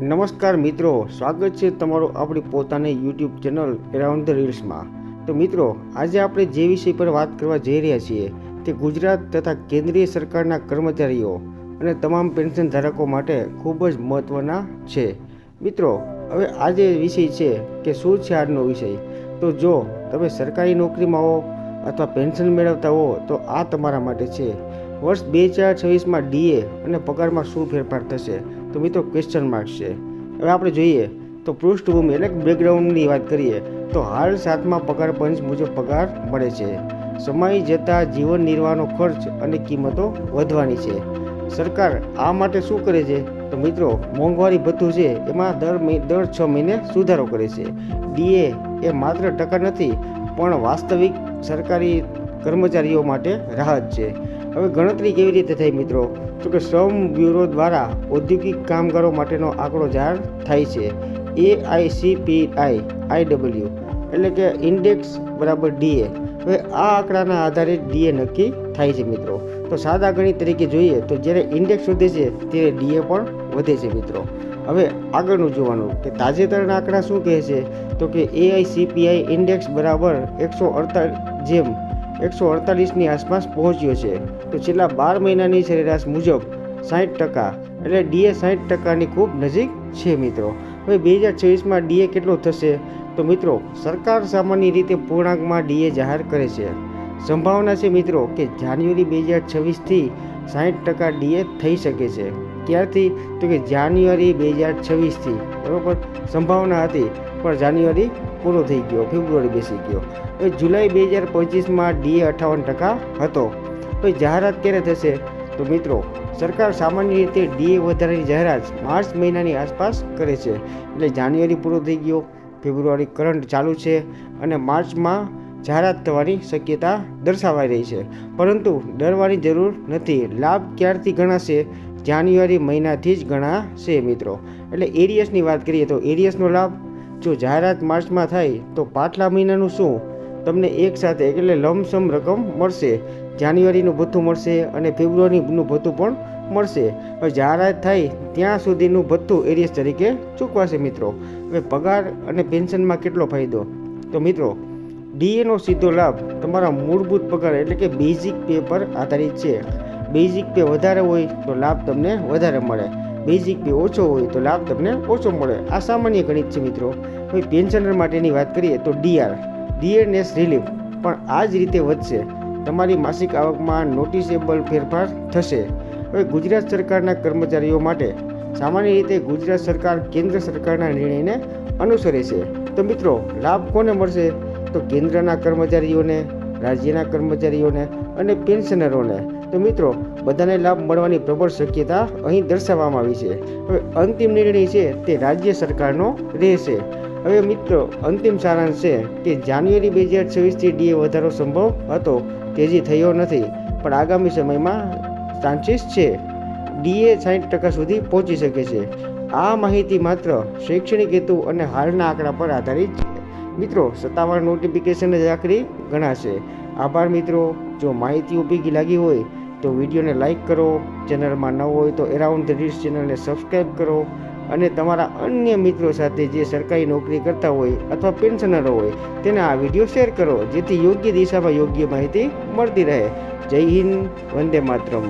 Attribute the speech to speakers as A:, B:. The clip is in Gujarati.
A: નમસ્કાર મિત્રો, સ્વાગત છે તમારું આપણી પોતાની યુટ્યુબ ચેનલ એરાઉન્ડ ધ રીલ્સમાં તો મિત્રો, આજે આપણે જે વિષય પર વાત કરવા જઈ રહ્યા છીએ તે ગુજરાત તથા કેન્દ્રીય સરકારના કર્મચારીઓ અને તમામ પેન્શન ધારકો માટે ખૂબ જ મહત્ત્વના છે. મિત્રો, હવે આજે વિષય છે કે શું છે આજનો વિષય? તો જો તમે સરકારી નોકરીમાં હો અથવા પેન્શન મેળવતા હો, તો આ તમારા માટે છે. વર્ષ બે હજાર છવ્વીસમાં ડીએ અને પગારમાં શું ફેરફાર થશે? તો મિત્રો ક્વેશ્ચન માર્ક છે. હવે આપણે જોઈએ, તો પૃષ્ઠભૂમિ એટલે બેકગ્રાઉન્ડની વાત કરીએ, તો હાલ સાતમા પગાર પંચ મુજબ પગાર મળે છે. સમય જતાં જીવન નિર્વાહનો ખર્ચ અને કિંમતો વધવાની છે. સરકાર આ માટે શું કરે છે? તો મિત્રો, મોંઘવારી ભથ્થું છે, એમાં દર દર છ મહિને સુધારો કરે છે. ડીએ એ માત્ર ટકા નથી, પણ વાસ્તવિક સરકારી કર્મચારીઓ માટે રાહત છે. હવે ગણતરી કેવી રીતે થઈ મિત્રો? તો કે શ્રમ બ્યુરો દ્વારા ઔદ્યોગિક કામગારો માટેનો આંકડો જાહેર થાય છે. એ આઈ સી ડબલ્યુ એટલે કે ઇન્ડેક્સ બરાબર ડીએ હવે આ આંકડાના આધારે ડીએ નક્કી થાય છે મિત્રો. તો સાદા ગણિત તરીકે જોઈએ તો જ્યારે ઇન્ડેક્સ વધે છે ત્યારે ડીએ પણ વધે છે મિત્રો. હવે આગળનું જોવાનું કે તાજેતરના આંકડા શું કહે છે? તો કે એઆઈસીપીઆઈ ઇન્ડેક્સ બરાબર એકસો અડતાલીસ જેમ એકસો અડતાલીસની આસપાસ પહોંચ્યો છે. તો છેલ્લા બાર મહિનાની સરેરાશ મુજબ સાઠ ટકા એટલે ડીએ સાઠ ટકાની ખૂબ નજીક છે મિત્રો. હવે બે હજાર છવ્વીસમાં ડીએ કેટલો થશે? તો મિત્રો, સરકાર સામાન્ય રીતે પૂર્ણાંકમાં ડીએ જાહેર કરે છે. સંભાવના છે મિત્રો કે જાન્યુઆરી બે હજાર છવ્વીસથી સાઠ ટકા ડીએ થઈ શકે છે. ક્યારથી? તો કે જાન્યુઆરી બે હજાર છવ્વીસથી. બરાબર? સંભાવના હતી, પણ જાન્યુઆરી પૂરો થઈ ગયો, ફેબ્રુઆરી બેસી ગયો. જુલાઈ બે હજાર પચીસમાં ડીએ અઠાવન ટકા હતો. હવે જાહેરાત ક્યારે થશે? તો મિત્રો, સરકાર સામાન્ય રીતે ડીએ વધારાની જાહેરાત માર્ચ મહિનાની આસપાસ કરે છે. એટલે જાન્યુઆરી પૂરો થઈ ગયો, ફેબ્રુઆરી કરંટ ચાલુ છે અને માર્ચમાં જાહેરાત થવાની શક્યતા દર્શાવાઈ રહી છે. પરંતુ ડરવાની જરૂર નથી. લાભ ક્યારથી ગણાશે? જાન્યુઆરી મહિનાથી જ ગણાશે મિત્રો. એટલે એરિયસની વાત કરીએ તો એરિયસનો લાભ જો જાહેરાત માર્ચમાં થાય તો પાછલા મહિનાનું શું? તમને એક સાથે એટલે લમસમ રકમ મળશે. જાન્યુઆરીનું ભથ્થું મળશે અને ફેબ્રુઆરીનું ભથ્થું પણ મળશે. હવે જાહેરાત થાય ત્યાં સુધીનું ભથ્થું એરિયસ તરીકે ચૂકવાશે મિત્રો. હવે પગાર અને પેન્શનમાં કેટલો ફાયદો? તો મિત્રો, ડીએનો સીધો લાભ તમારા મૂળભૂત પગાર એટલે કે બેઝિક પે પર આધારિત છે. બેઝિક પે વધારે હોય તો લાભ તમને વધારે મળે. બેઝિક બી ઓછો હોય તો લાભ તમને ઓછો મળે. આ સામાન્ય ગણિત છે મિત્રો. હવે પેન્શનર માટેની વાત કરીએ તો ડીઆર ડીએનએસ રિલીફ પણ આ જ રીતે વધશે. તમારી માસિક આવકમાં નોટિસેબલ ફેરફાર થશે. હવે ગુજરાત સરકારના કર્મચારીઓ માટે સામાન્ય રીતે ગુજરાત સરકાર કેન્દ્ર સરકારના નિર્ણયને અનુસરે છે. તો મિત્રો, લાભ કોને મળશે? તો કેન્દ્રના કર્મચારીઓને, રાજ્યના કર્મચારીઓને અને પેન્શનરોને તો મિત્રો, બધાને લાભ મળવાની પ્રબળ શક્યતા અહીં દર્શાવવામાં આવી છે. હવે અંતિમ નિર્ણય છે તે રાજ્ય સરકારનો રહેશે. હવે મિત્રો, અંતિમ સારાંશ છે કે જાન્યુઆરી બે હજાર છવ્વીસથી ડીએ વધારો સંભવ હતો, તેજી થયો નથી, પણ આગામી સમયમાં ચાન્સીસ છે. ડીએ સાઠ ટકા સુધી પહોંચી શકે છે. આ માહિતી માત્ર શૈક્ષણિક હેતુ અને હાલના આંકડા પર આધારિત છે. મિત્રો, સત્તાવાર નોટિફિકેશન જ આખરી ગણાશે. આભાર મિત્રો, જો માહિતી ઉપયોગી લાગી હોય તો વિડીયોને લાઇક કરો, ચેનલમાં ન હોય તો એરાઉન્ડ ધ રીડ્સ ચેનલને સબસ્ક્રાઈબ કરો અને તમારા અન્ય મિત્રો સાથે જે સરકારી નોકરી કરતા હોય અથવા પેન્શનરો હોય તેને આ વીડિયો શેર કરો, જેથી યોગ્ય દિશામાં યોગ્ય માહિતી મળતી રહે. જય હિન્દ, વંદે માતરમ.